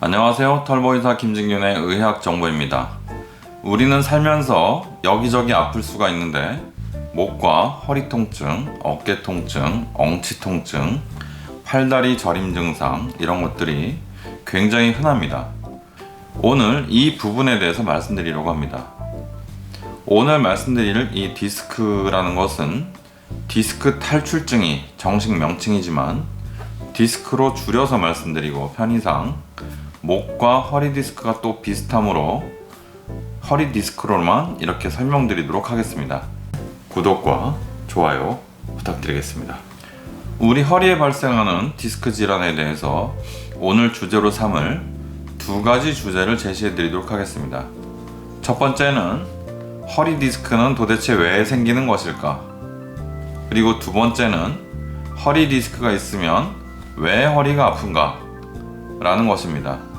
안녕하세요. 털보이사 김진균의 의학 정보입니다. 우리는 살면서 여기저기 아플 수가 있는데 목과 허리 통증, 어깨 통증, 엉치 통증, 팔다리 저림 증상 이런 것들이 굉장히 흔합니다. 오늘 이 부분에 대해서 말씀드리려고 합니다. 오늘 말씀드릴 이 디스크라는 것은 디스크 탈출증이 정식 명칭이지만 디스크로 줄여서 말씀드리고 편의상 목과 허리 디스크가 또 비슷하므로 허리 디스크로만 이렇게 설명드리도록 하겠습니다. 구독과 좋아요 부탁드리겠습니다. 우리 허리에 발생하는 디스크 질환에 대해서 오늘 주제로 삼을 두 가지 주제를 제시해 드리도록 하겠습니다. 첫 번째는 허리 디스크는 도대체 왜 생기는 것일까? 그리고 두 번째는 허리 디스크가 있으면 왜 허리가 아픈가? 라는 것입니다.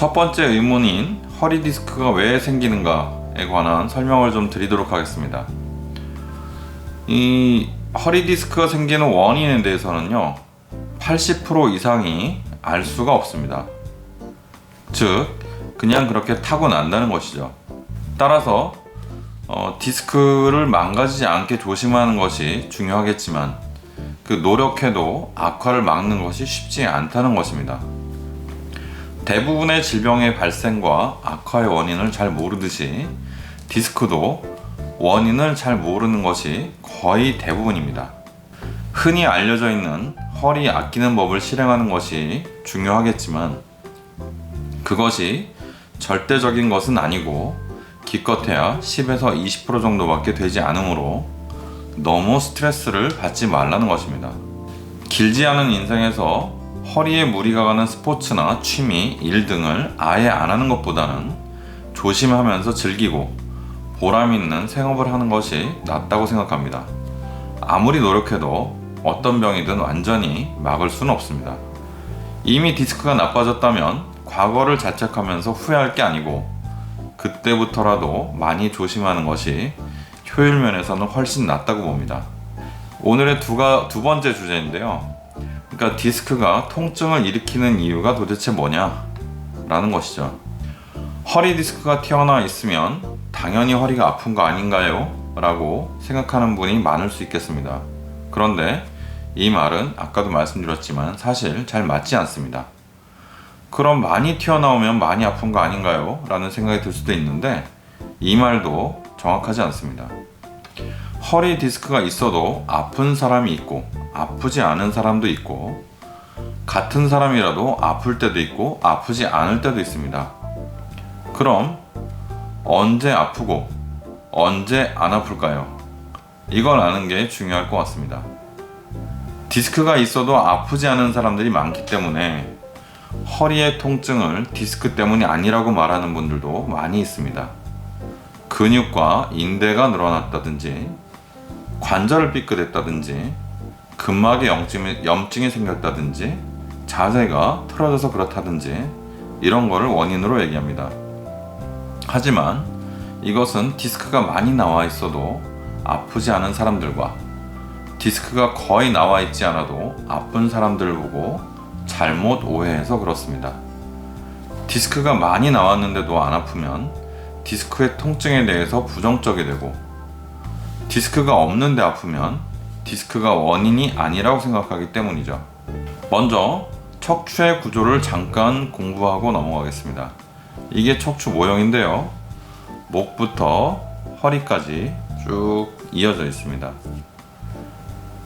첫 번째 의문인 허리 디스크가 왜 생기는가에 관한 설명을 좀 드리도록 하겠습니다. 이 허리 디스크가 생기는 원인에 대해서는요, 80% 이상이 알 수가 없습니다. 즉, 그냥 그렇게 타고 난다는 것이죠. 따라서 어, 디스크를 망가지지 않게 조심하는 것이 중요하겠지만 그 노력해도 악화를 막는 것이 쉽지 않다는 것입니다. 대부분의 질병의 발생과 악화의 원인을 잘 모르듯이 디스크도 원인을 잘 모르는 것이 거의 대부분입니다. 흔히 알려져 있는 허리 아끼는 법을 실행하는 것이 중요하겠지만 그것이 절대적인 것은 아니고 기껏해야 10에서 20% 정도밖에 되지 않으므로 너무 스트레스를 받지 말라는 것입니다. 길지 않은 인생에서 허리에 무리가 가는 스포츠나 취미, 일 등을 아예 안 하는 것보다는 조심하면서 즐기고 보람 있는 생업을 하는 것이 낫다고 생각합니다. 아무리 노력해도 어떤 병이든 완전히 막을 수는 없습니다. 이미 디스크가 나빠졌다면 과거를 자책하면서 후회할 게 아니고 그때부터라도 많이 조심하는 것이 효율 면에서는 훨씬 낫다고 봅니다. 오늘의 두가, 두 번째 주제인데요. 그러니까 디스크가 통증을 일으키는 이유가 도대체 뭐냐? 라는 것이죠. 허리 디스크가 튀어나와 있으면 당연히 허리가 아픈 거 아닌가요? 라고 생각하는 분이 많을 수 있겠습니다. 그런데 이 말은 아까도 말씀드렸지만 사실 잘 맞지 않습니다. 그럼 많이 튀어나오면 많이 아픈 거 아닌가요? 라는 생각이 들 수도 있는데 이 말도 정확하지 않습니다. 허리 디스크가 있어도 아픈 사람이 있고 아프지 않은 사람도 있고 같은 사람이라도 아플 때도 있고 아프지 않을 때도 있습니다. 그럼 언제 아프고 언제 안 아플까요? 이걸 아는 게 중요할 것 같습니다. 디스크가 있어도 아프지 않은 사람들이 많기 때문에 허리의 통증을 디스크 때문이 아니라고 말하는 분들도 많이 있습니다. 근육과 인대가 늘어났다든지, 관절을 삐끗했다든지, 근막에 염증이, 염증이 생겼다든지, 자세가 틀어져서 그렇다든지, 이런 거를 원인으로 얘기합니다. 하지만 이것은 디스크가 많이 나와 있어도 아프지 않은 사람들과 디스크가 거의 나와 있지 않아도 아픈 사람들을 보고 잘못 오해해서 그렇습니다. 디스크가 많이 나왔는데도 안 아프면 디스크의 통증에 대해서 부정적이 되고 디스크가 없는데 아프면 디스크가 원인이 아니라고 생각하기 때문이죠. 먼저 척추의 구조를 잠깐 공부하고 넘어가겠습니다. 이게 척추 모형인데요. 목부터 허리까지 쭉 이어져 있습니다.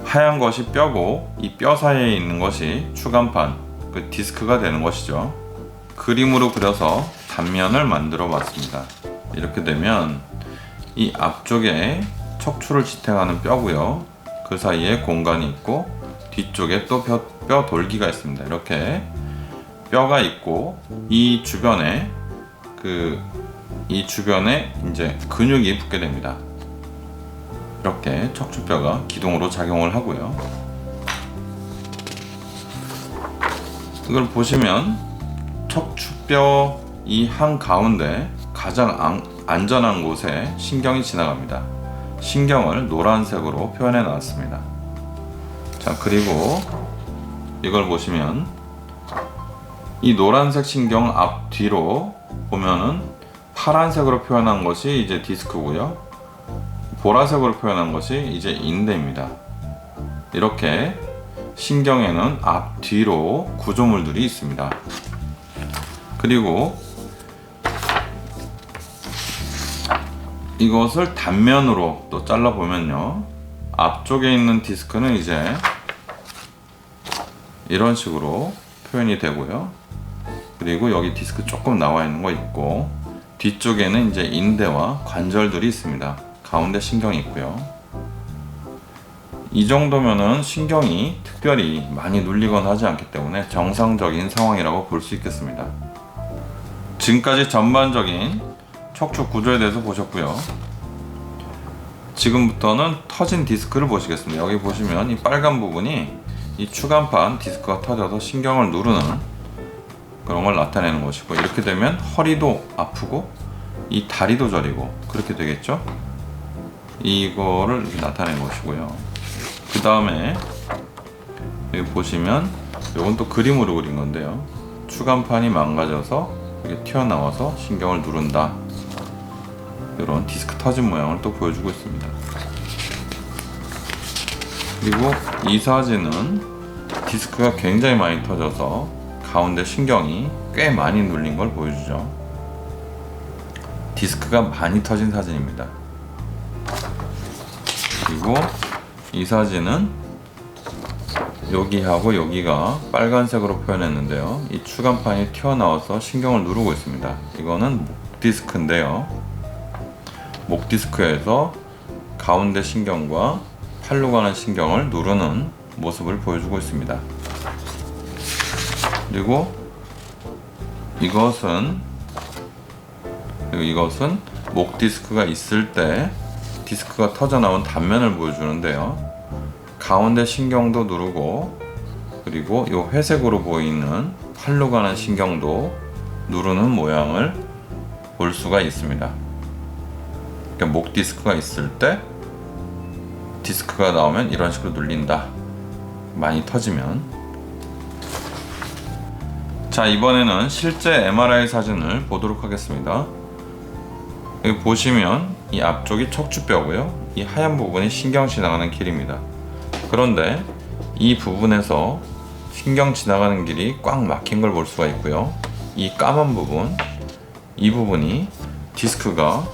하얀 것이 뼈고 이 뼈 사이에 있는 것이 추간판, 그 디스크가 되는 것이죠. 그림으로 그려서 단면을 만들어 봤습니다. 이렇게 되면 이 앞쪽에 척추를 지탱하는 뼈고요. 그 사이에 공간이 있고 뒤쪽에 또 뼈, 뼈 돌기가 있습니다. 이렇게 뼈가 있고 이 주변에 그 이 주변에 이제 근육이 붙게 됩니다. 이렇게 척추뼈가 기둥으로 작용을 하고요. 이걸 보시면 척추뼈 이 한 가운데 가장 안, 안전한 곳에 신경이 지나갑니다. 신경을 노란색으로 표현해 놨습니다. 자, 그리고 이걸 보시면 이 노란색 신경 앞 뒤로 보면은 파란색으로 표현한 것이 이제 디스크고요. 보라색으로 표현한 것이 이제 인대입니다. 이렇게 신경에는 앞 뒤로 구조물들이 있습니다. 그리고 이것을 단면으로 또 잘라 보면요. 앞쪽에 있는 디스크는 이제 이런 식으로 표현이 되고요. 그리고 여기 디스크 조금 나와 있는 거 있고 뒤쪽에는 이제 인대와 관절들이 있습니다. 가운데 신경이 있고요. 이 정도면은 신경이 특별히 많이 눌리거나 하지 않기 때문에 정상적인 상황이라고 볼 수 있겠습니다. 지금까지 전반적인 척추 구조에 대해서 보셨고요. 지금부터는 터진 디스크를 보시겠습니다. 여기 보시면 이 빨간 부분이 이 추간판 디스크가 터져서 신경을 누르는 그런 걸 나타내는 것이고 이렇게 되면 허리도 아프고 이 다리도 저리고 그렇게 되겠죠? 이거를 나타낸 것이고요. 그 다음에 여기 보시면 이건 또 그림으로 그린 건데요. 추간판이 망가져서 이렇게 튀어나와서 신경을 누른다. 이런 디스크 터진 모양을 또 보여주고 있습니다. 그리고 이 사진은 디스크가 굉장히 많이 터져서 가운데 신경이 꽤 많이 눌린 걸 보여주죠. 디스크가 많이 터진 사진입니다. 그리고 이 사진은 여기하고 여기가 빨간색으로 표현했는데요. 이 추간판이 튀어나와서 신경을 누르고 있습니다. 이거는 목 디스크인데요. 목 디스크에서 가운데 신경과 팔로 가는 신경을 누르는 모습을 보여주고 있습니다. 그리고 이것은 그리고 이것은 목 디스크가 있을 때 디스크가 터져 나온 단면을 보여주는데요. 가운데 신경도 누르고 그리고 이 회색으로 보이는 팔로 가는 신경도 누르는 모양을 볼 수가 있습니다. 그러니까 목 디스크가 있을 때 디스크가 나오면 이런 식으로 눌린다. 많이 터지면. 자, 이번에는 실제 MRI 사진을 보도록 하겠습니다. 여기 보시면 이 앞쪽이 척추뼈고요. 이 하얀 부분이 신경 지나가는 길입니다. 그런데 이 부분에서 신경 지나가는 길이 꽉 막힌 걸 볼 수가 있고요. 이 까만 부분, 이 부분이 디스크가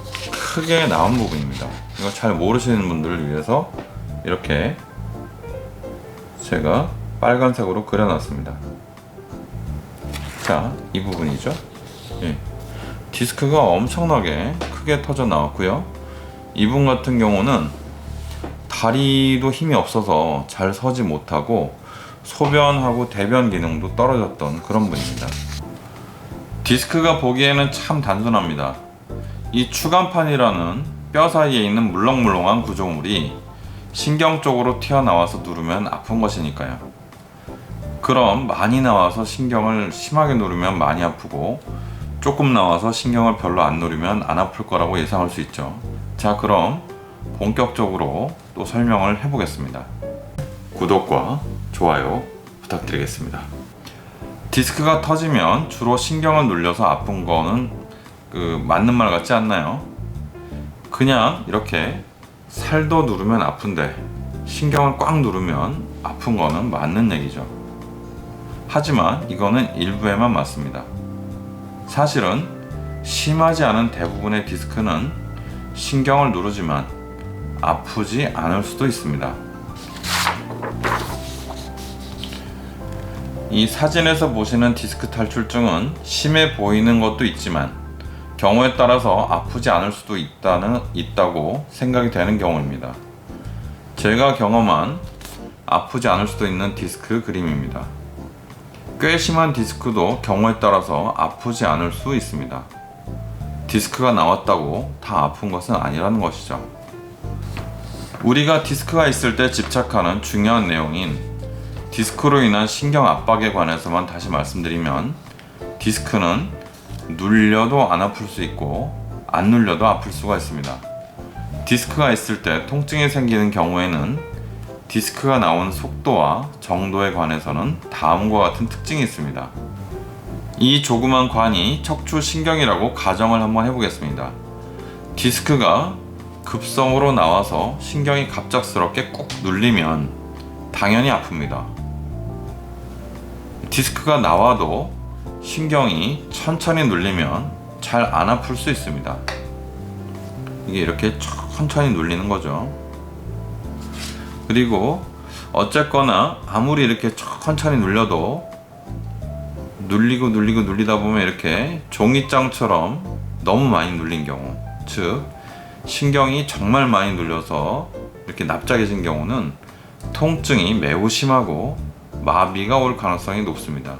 크게 나온 부분입니다. 이거 잘 모르시는 분들을 위해서 이렇게 제가 빨간색으로 그려놨습니다. 자, 이 부분이죠. 예. 디스크가 엄청나게 크게 터져 나왔고요. 이분 같은 경우는 다리도 힘이 없어서 잘 서지 못하고 소변하고 대변 기능도 떨어졌던 그런 분입니다. 디스크가 보기에는 참 단순합니다. 이 추간판이라는 뼈 사이에 있는 물렁물렁한 구조물이 신경 쪽으로 튀어나와서 누르면 아픈 것이니까요. 그럼 많이 나와서 신경을 심하게 누르면 많이 아프고 조금 나와서 신경을 별로 안 누르면 안 아플 거라고 예상할 수 있죠. 자, 그럼 본격적으로 또 설명을 해보겠습니다. 구독과 좋아요 부탁드리겠습니다. 디스크가 터지면 주로 신경을 눌려서 아픈 거는 그 맞는 말 같지 않나요? 그냥 이렇게 살도 누르면 아픈데 신경을 꽉 누르면 아픈 거는 맞는 얘기죠. 하지만 이거는 일부에만 맞습니다. 사실은 심하지 않은 대부분의 디스크는 신경을 누르지만 아프지 않을 수도 있습니다. 이 사진에서 보시는 디스크 탈출증은 심해 보이는 것도 있지만 경우에 따라서 아프지 않을 수도 있다는 있다고 생각이 되는 경우입니다. 제가 경험한 아프지 않을 수도 있는 디스크 그림입니다. 꽤 심한 디스크도 경우에 따라서 아프지 않을 수 있습니다. 디스크가 나왔다고 다 아픈 것은 아니라는 것이죠. 우리가 디스크가 있을 때 집착하는 중요한 내용인 디스크로 인한 신경 압박에 관해서만 다시 말씀드리면 디스크는 눌려도 안 아플 수 있고 안 눌려도 아플 수가 있습니다. 디스크가 있을 때 통증이 생기는 경우에는 디스크가 나온 속도와 정도에 관해서는 다음과 같은 특징이 있습니다. 이 조그만 관이 척추신경이라고 가정을 한번 해보겠습니다. 디스크가 급성으로 나와서 신경이 갑작스럽게 꾹 눌리면 당연히 아픕니다. 디스크가 나와도 신경이 천천히 눌리면 잘 안 아플 수 있습니다. 이게 이렇게 천천히 눌리는 거죠. 그리고 어쨌거나 아무리 이렇게 천천히 눌려도 눌리고 눌리고 눌리다 보면 이렇게 종이장처럼 너무 많이 눌린 경우, 즉 신경이 정말 많이 눌려서 이렇게 납작해진 경우는 통증이 매우 심하고 마비가 올 가능성이 높습니다.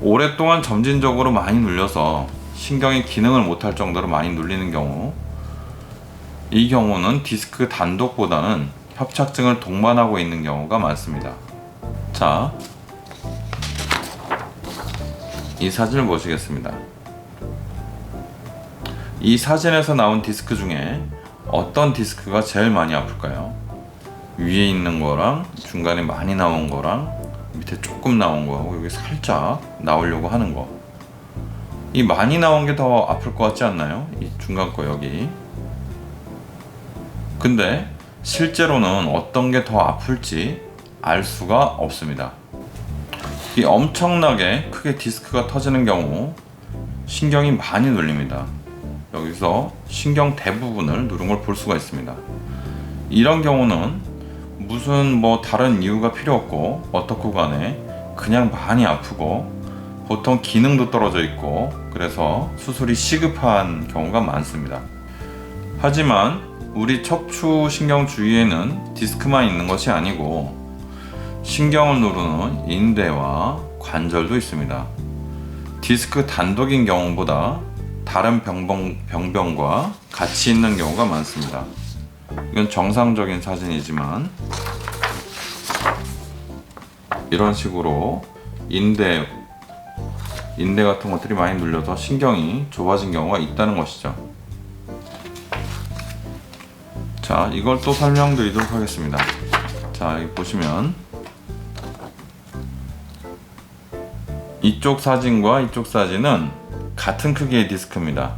오랫동안 점진적으로 많이 눌려서 신경이 기능을 못할 정도로 많이 눌리는 경우, 이 경우는 디스크 단독보다는 협착증을 동반하고 있는 경우가 많습니다. 자, 이 사진을 보시겠습니다. 이 사진에서 나온 디스크 중에 어떤 디스크가 제일 많이 아플까요? 위에 있는 거랑 중간에 많이 나온 거랑 밑에 조금 나온 거하고 여기 살짝 나오려고 하는 거. 이 많이 나온 게 더 아플 것 같지 않나요? 이 중간 거 여기. 근데 실제로는 어떤 게 더 아플지 알 수가 없습니다. 이 엄청나게 크게 디스크가 터지는 경우 신경이 많이 눌립니다. 여기서 신경 대부분을 누른 걸 볼 수가 있습니다. 이런 경우는 무슨 뭐 다른 이유가 필요 없고 어떻고 간에 그냥 많이 아프고 보통 기능도 떨어져 있고 그래서 수술이 시급한 경우가 많습니다. 하지만 우리 척추 신경 주위에는 디스크만 있는 것이 아니고 신경을 누르는 인대와 관절도 있습니다. 디스크 단독인 경우보다 다른 병병, 병변과 같이 있는 경우가 많습니다. 이건 정상적인 사진이지만 이런 식으로 인대 인대 같은 것들이 많이 눌려서 신경이 좁아진 경우가 있다는 것이죠. 자, 이걸 또 설명드리도록 하겠습니다. 자, 여기 보시면 이쪽 사진과 이쪽 사진은 같은 크기의 디스크입니다.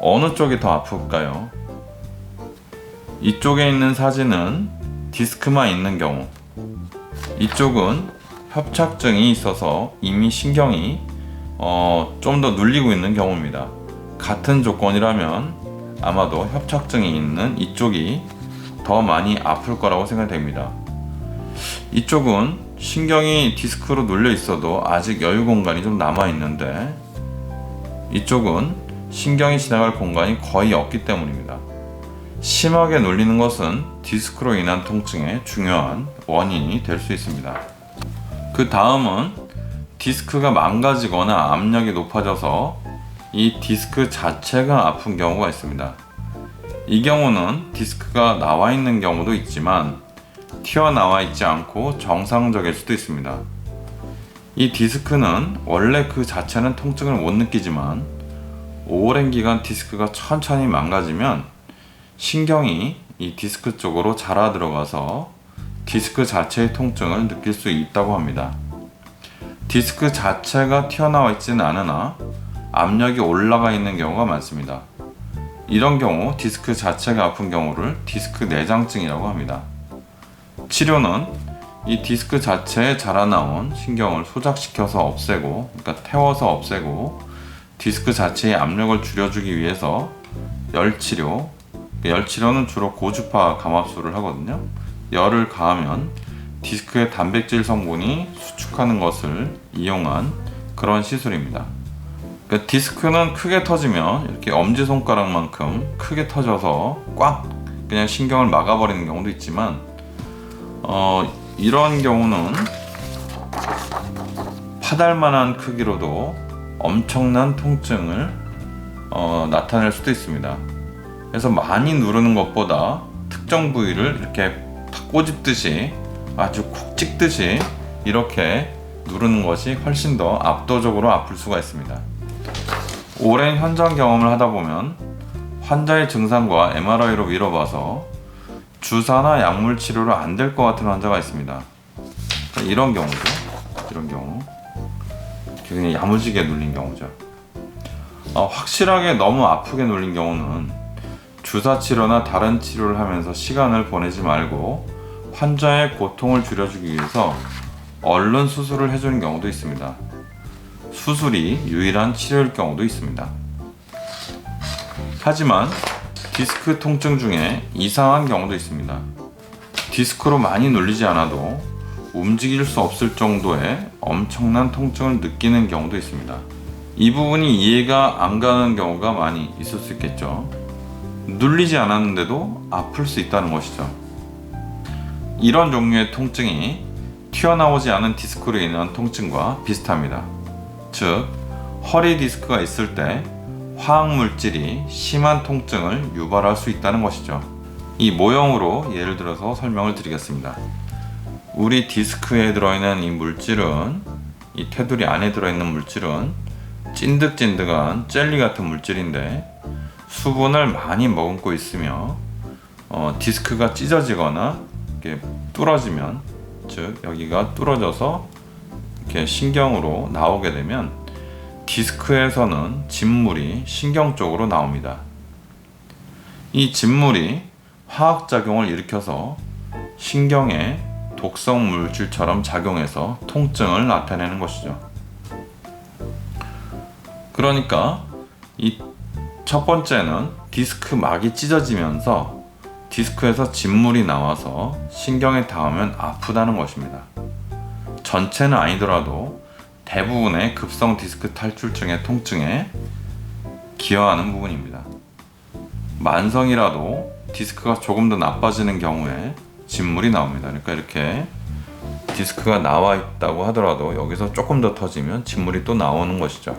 어느 쪽이 더 아플까요? 이쪽에 있는 사진은 디스크만 있는 경우, 이쪽은 협착증이 있어서 이미 신경이 어, 좀 더 눌리고 있는 경우입니다. 같은 조건이라면 아마도 협착증이 있는 이쪽이 더 많이 아플 거라고 생각됩니다. 이쪽은 신경이 디스크로 눌려 있어도 아직 여유 공간이 좀 남아 있는데 이쪽은 신경이 지나갈 공간이 거의 없기 때문입니다. 심하게 눌리는 것은 디스크로 인한 통증의 중요한 원인이 될 수 있습니다. 그 다음은 디스크가 망가지거나 압력이 높아져서 이 디스크 자체가 아픈 경우가 있습니다. 이 경우는 디스크가 나와 있는 경우도 있지만 튀어나와 있지 않고 정상적일 수도 있습니다. 이 디스크는 원래 그 자체는 통증을 못 느끼지만 오랜 기간 디스크가 천천히 망가지면 신경이 이 디스크 쪽으로 자라 들어가서 디스크 자체의 통증을 느낄 수 있다고 합니다. 디스크 자체가 튀어나와 있지는 않으나 압력이 올라가 있는 경우가 많습니다. 이런 경우 디스크 자체가 아픈 경우를 디스크 내장증이라고 합니다. 치료는 이 디스크 자체에 자라나온 신경을 소작시켜서 없애고, 그러니까 태워서 없애고, 디스크 자체의 압력을 줄여주기 위해서 열 치료, 열 치료는 주로 고주파 감압술을 하거든요. 열을 가하면 디스크의 단백질 성분이 수축하는 것을 이용한 그런 시술입니다. 그러니까 디스크는 크게 터지면 이렇게 엄지 손가락만큼 크게 터져서 꽉 그냥 신경을 막아버리는 경우도 있지만 어, 이런 경우는 파달만한 크기로도 엄청난 통증을 어, 나타낼 수도 있습니다. 그래서 많이 누르는 것보다 특정 부위를 이렇게 탁 꼬집듯이 아주 콕 찍듯이 이렇게 누르는 것이 훨씬 더 압도적으로 아플 수가 있습니다. 오랜 현장 경험을 하다 보면 환자의 증상과 MRI로 미뤄봐서 주사나 약물 치료로 안 될 것 같은 환자가 있습니다. 이런 경우죠. 이런 경우. 그냥 야무지게 눌린 경우죠. 어, 확실하게 너무 아프게 눌린 경우는 주사 치료나 다른 치료를 하면서 시간을 보내지 말고 환자의 고통을 줄여주기 위해서 얼른 수술을 해주는 경우도 있습니다. 수술이 유일한 치료일 경우도 있습니다. 하지만 디스크 통증 중에 이상한 경우도 있습니다. 디스크로 많이 눌리지 않아도 움직일 수 없을 정도의 엄청난 통증을 느끼는 경우도 있습니다. 이 부분이 이해가 안 가는 경우가 많이 있을 수 있겠죠. 눌리지 않았는데도 아플 수 있다는 것이죠. 이런 종류의 통증이 튀어나오지 않은 디스크로 인한 통증과 비슷합니다. 즉, 허리 디스크가 있을 때 화학 물질이 심한 통증을 유발할 수 있다는 것이죠. 이 모형으로 예를 들어서 설명을 드리겠습니다. 우리 디스크에 들어있는 이 물질은 이 테두리 안에 들어있는 물질은 찐득찐득한 젤리 같은 물질인데 수분을 많이 머금고 있으며 어, 디스크가 찢어지거나 이렇게 뚫어지면 즉 여기가 뚫어져서 이렇게 신경으로 나오게 되면 디스크에서는 진물이 신경 쪽으로 나옵니다. 이 진물이 화학작용을 일으켜서 신경에 독성 물질처럼 작용해서 통증을 나타내는 것이죠. 그러니까 이 첫 번째는 디스크 막이 찢어지면서 디스크에서 진물이 나와서 신경에 닿으면 아프다는 것입니다. 전체는 아니더라도 대부분의 급성 디스크 탈출증의 통증에 기여하는 부분입니다. 만성이라도 디스크가 조금 더 나빠지는 경우에 진물이 나옵니다. 그러니까 이렇게 디스크가 나와 있다고 하더라도 여기서 조금 더 터지면 진물이 또 나오는 것이죠.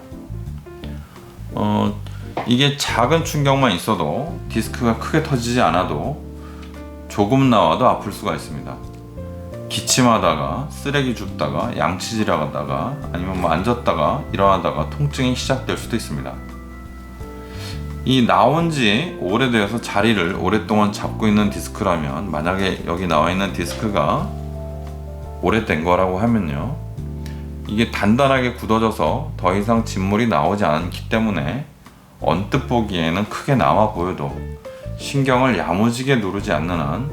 어, 이게 작은 충격만 있어도 디스크가 크게 터지지 않아도 조금 나와도 아플 수가 있습니다. 기침하다가 쓰레기 줍다가 양치질하다가 아니면 뭐 앉았다가 일어나다가 통증이 시작될 수도 있습니다. 이 나온 지 오래되어서 자리를 오랫동안 잡고 있는 디스크라면 만약에 여기 나와 있는 디스크가 오래된 거라고 하면요. 이게 단단하게 굳어져서 더 이상 진물이 나오지 않기 때문에 언뜻 보기에는 크게 나와 보여도 신경을 야무지게 누르지 않는 한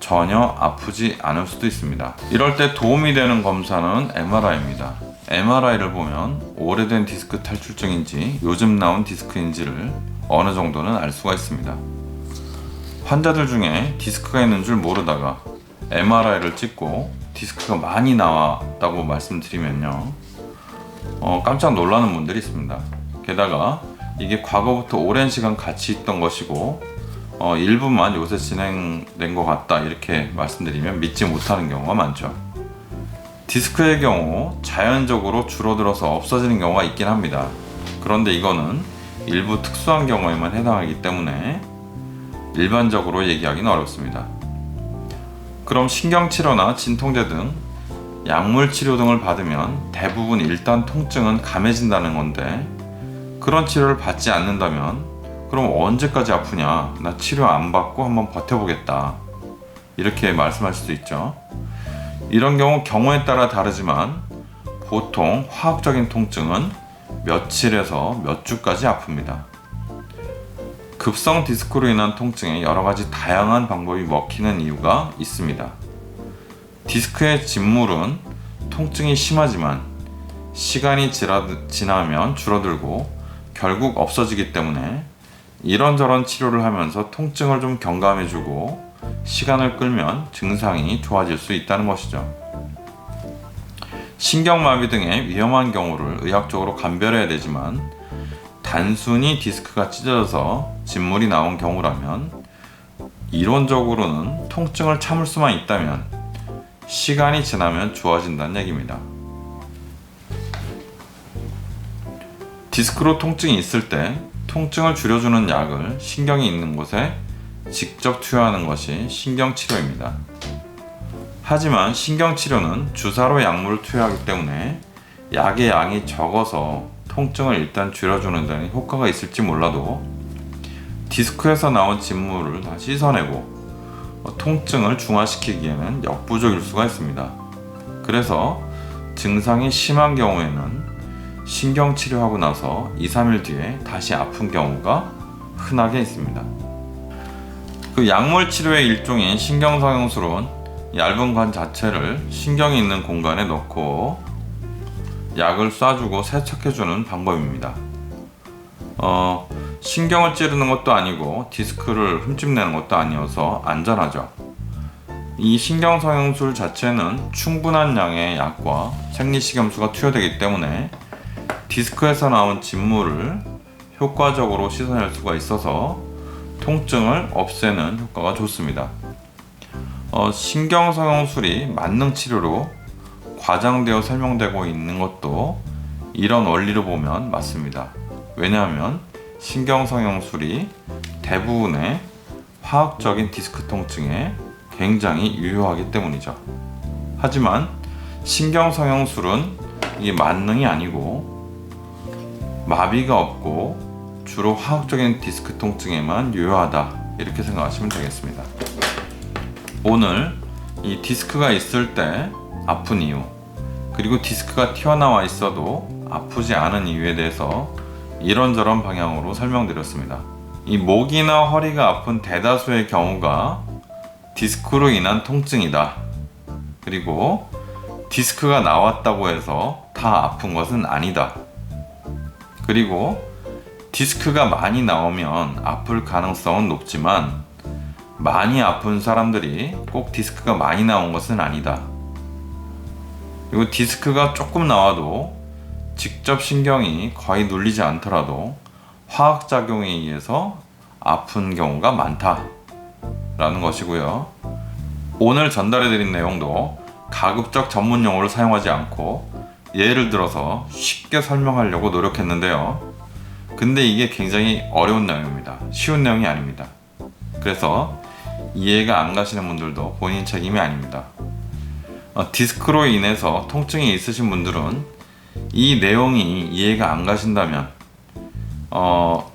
전혀 아프지 않을 수도 있습니다. 이럴 때 도움이 되는 검사는 MRI입니다. MRI를 보면 오래된 디스크 탈출증인지 요즘 나온 디스크인지를 어느 정도는 알 수가 있습니다. 환자들 중에 디스크가 있는 줄 모르다가 MRI를 찍고 디스크가 많이 나왔다고 말씀드리면요. 어, 깜짝 놀라는 분들이 있습니다. 게다가 이게 과거부터 오랜 시간 같이 있던 것이고 어, 일부만 요새 진행된 것 같다 이렇게 말씀드리면 믿지 못하는 경우가 많죠. 디스크의 경우 자연적으로 줄어들어서 없어지는 경우가 있긴 합니다. 그런데 이거는 일부 특수한 경우에만 해당하기 때문에 일반적으로 얘기하기는 어렵습니다. 그럼 신경치료나 진통제 등 약물 치료 등을 받으면 대부분 일단 통증은 감해진다는 건데 그런 치료를 받지 않는다면 그럼 언제까지 아프냐? 나 치료 안 받고 한번 버텨보겠다. 이렇게 말씀하실 수 있죠. 이런 경우 경우에 따라 다르지만 보통 화학적인 통증은 며칠에서 몇 주까지 아픕니다. 급성 디스크로 인한 통증에 여러 가지 다양한 방법이 먹히는 이유가 있습니다. 디스크의 진물은 통증이 심하지만 시간이 지나면 줄어들고 결국 없어지기 때문에 이런저런 치료를 하면서 통증을 좀 경감해주고 시간을 끌면 증상이 좋아질 수 있다는 것이죠. 신경마비 등의 위험한 경우를 의학적으로 감별해야 되지만 단순히 디스크가 찢어져서 진물이 나온 경우라면 이론적으로는 통증을 참을 수만 있다면 시간이 지나면 좋아진다는 얘기입니다. 디스크로 통증이 있을 때 통증을 줄여주는 약을 신경이 있는 곳에 직접 투여하는 것이 신경치료입니다. 하지만 신경치료는 주사로 약물을 투여하기 때문에 약의 양이 적어서 통증을 일단 줄여주는 데는 효과가 있을지 몰라도 디스크에서 나온 진물을 다 씻어내고 통증을 중화시키기에는 역부족일 수가 있습니다. 그래서 증상이 심한 경우에는 신경 치료하고 나서 2, 3일 뒤에 다시 아픈 경우가 흔하게 있습니다. 그 약물 치료의 일종인 신경성형술은 얇은 관 자체를 신경이 있는 공간에 넣고 약을 쏴주고 세척해주는 방법입니다. 어, 신경을 찌르는 것도 아니고 디스크를 흠집내는 것도 아니어서 안전하죠. 이 신경성형술 자체는 충분한 양의 약과 생리식염수가 투여되기 때문에 디스크에서 나온 진물을 효과적으로 씻어낼 수가 있어서 통증을 없애는 효과가 좋습니다. 어, 신경성형술이 만능 치료로 과장되어 설명되고 있는 것도 이런 원리로 보면 맞습니다. 왜냐하면 신경성형술이 대부분의 화학적인 디스크 통증에 굉장히 유효하기 때문이죠. 하지만 신경성형술은 이게 만능이 아니고 마비가 없고 주로 화학적인 디스크 통증에만 유효하다 이렇게 생각하시면 되겠습니다. 오늘 이 디스크가 있을 때 아픈 이유 그리고 디스크가 튀어나와 있어도 아프지 않은 이유에 대해서 이런저런 방향으로 설명드렸습니다. 이 목이나 허리가 아픈 대다수의 경우가 디스크로 인한 통증이다. 그리고 디스크가 나왔다고 해서 다 아픈 것은 아니다. 그리고 디스크가 많이 나오면 아플 가능성은 높지만 많이 아픈 사람들이 꼭 디스크가 많이 나온 것은 아니다. 그리고 디스크가 조금 나와도 직접 신경이 거의 눌리지 않더라도 화학작용에 의해서 아픈 경우가 많다 라는 것이고요. 오늘 전달해드린 내용도 가급적 전문 용어를 사용하지 않고 예를 들어서 쉽게 설명하려고 노력했는데요. 근데 이게 굉장히 어려운 내용입니다. 쉬운 내용이 아닙니다. 그래서 이해가 안 가시는 분들도 본인 책임이 아닙니다. 어, 디스크로 인해서 통증이 있으신 분들은 이 내용이 이해가 안 가신다면 어,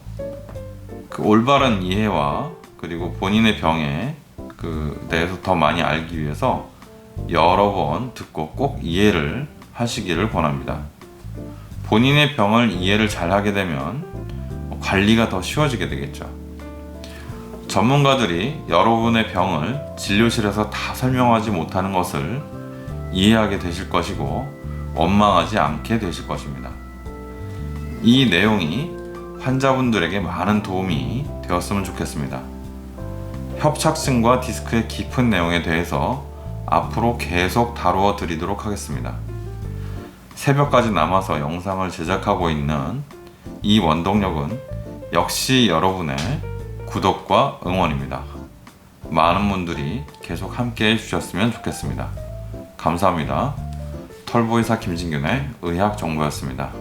그 올바른 이해와 그리고 본인의 병에 그 대해서 더 많이 알기 위해서 여러 번 듣고 꼭 이해를 하시기를 권합니다. 본인의 병을 이해를 잘 하게 되면 관리가 더 쉬워지게 되겠죠. 전문가들이 여러분의 병을 진료실에서 다 설명하지 못하는 것을 이해하게 되실 것이고 원망하지 않게 되실 것입니다. 이 내용이 환자분들에게 많은 도움이 되었으면 좋겠습니다. 협착증과 디스크의 깊은 내용에 대해서 앞으로 계속 다루어 드리도록 하겠습니다. 새벽까지 남아서 영상을 제작하고 있는 이 원동력은 역시 여러분의 구독과 응원입니다. 많은 분들이 계속 함께 해주셨으면 좋겠습니다. 감사합니다. 털보이사 김진균의 의학 정보였습니다.